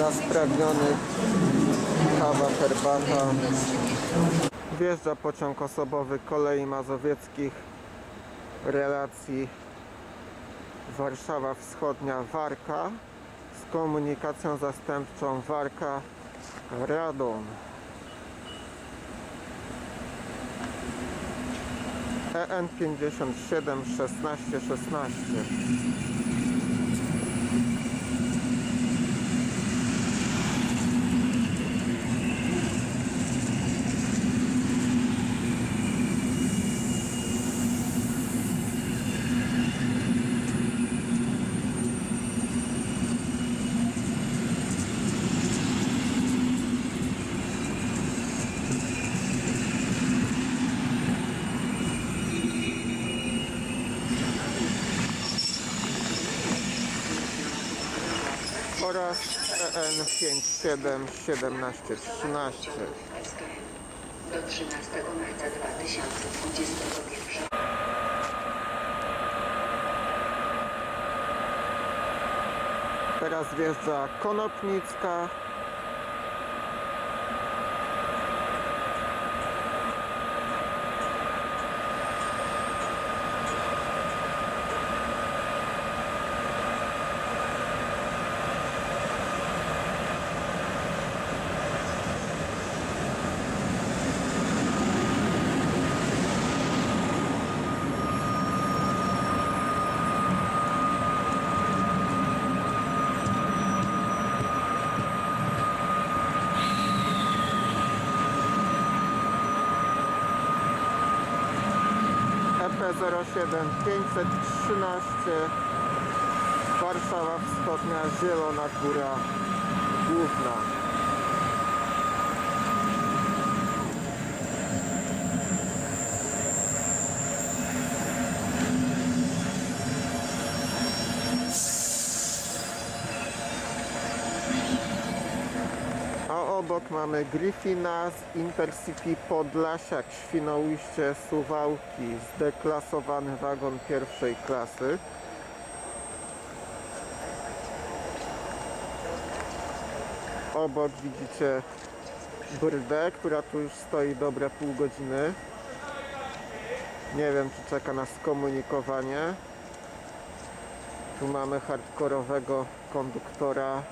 Dla spragnionych kawa, herbata. Wjeżdża pociąg osobowy kolei mazowieckich relacji Warszawa Wschodnia Warka z komunikacją zastępczą Warka Radom. EN 57 16 16 oraz EN 57 17 13 do 13 marca 2021. Teraz wjeżdża Konopnicka. EP07 513 Warszawa Wschodnia Zielona Góra Główna obok mamy Gryfina z Intercity Podlasiak, Świnoujście, Suwałki, zdeklasowany wagon pierwszej klasy. Obok widzicie Brdę, która tu już stoi dobre pół godziny. Nie wiem, czy czeka na skomunikowanie. Tu mamy hardkorowego konduktora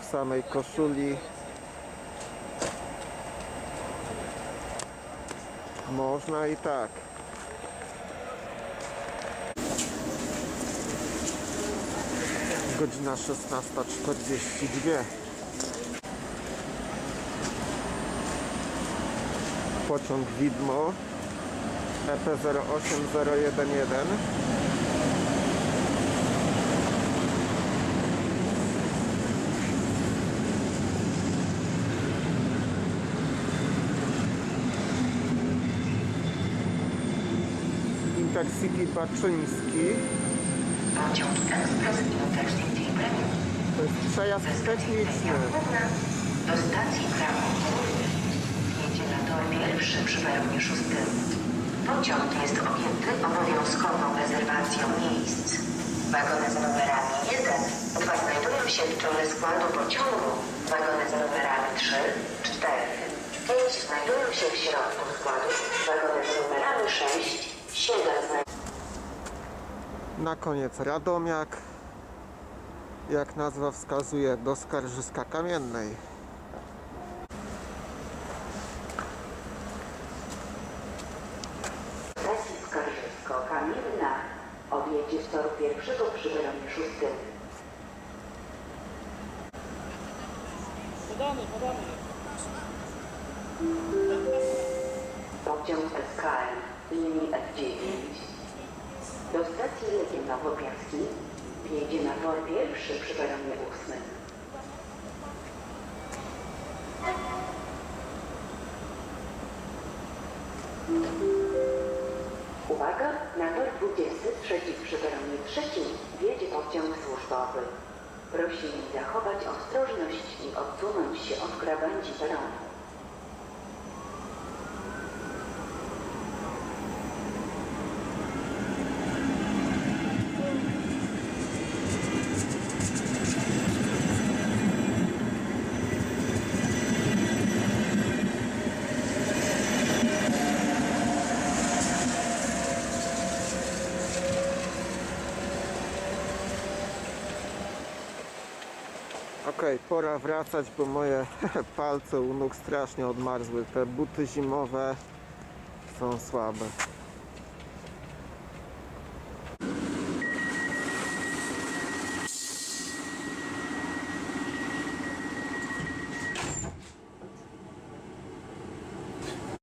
w samej koszuli. Można i tak. Godzina 16.42. Pociąg Widmo E EP08011 Intercity Baczyński To jest przejazd ze techniczny. Do stacji Kraków. Jedzie na tor pierwszy przy peronie szóstym. Pociąg jest objęty obowiązkową rezerwacją miejsc. Wagony z numerami 1, 2 znajdują się w czole składu pociągu. Wagony z numerami 3, 4, 5 znajdują się w środku składu. Wagony z numerami 6, 7 znajdują Na koniec Radomiak. Jak nazwa wskazuje, do Skarżyska Kamiennej. stacji Skarżysko-Kamienna odjedzie z toru pierwszego przy peronie szóstym. Pociąg SKM linii F9 do stacji Legien Nowopiaski wjedzie na tor pierwszy przy peronie ósmym. Uwaga, na tor 23 przy peronie trzecim wjedzie pociąg służbowy. Prosimy zachować ostrożność i odsunąć się od krawędzi peronu. Okej, pora wracać, bo moje palce u nóg strasznie odmarzły. Te buty zimowe są słabe.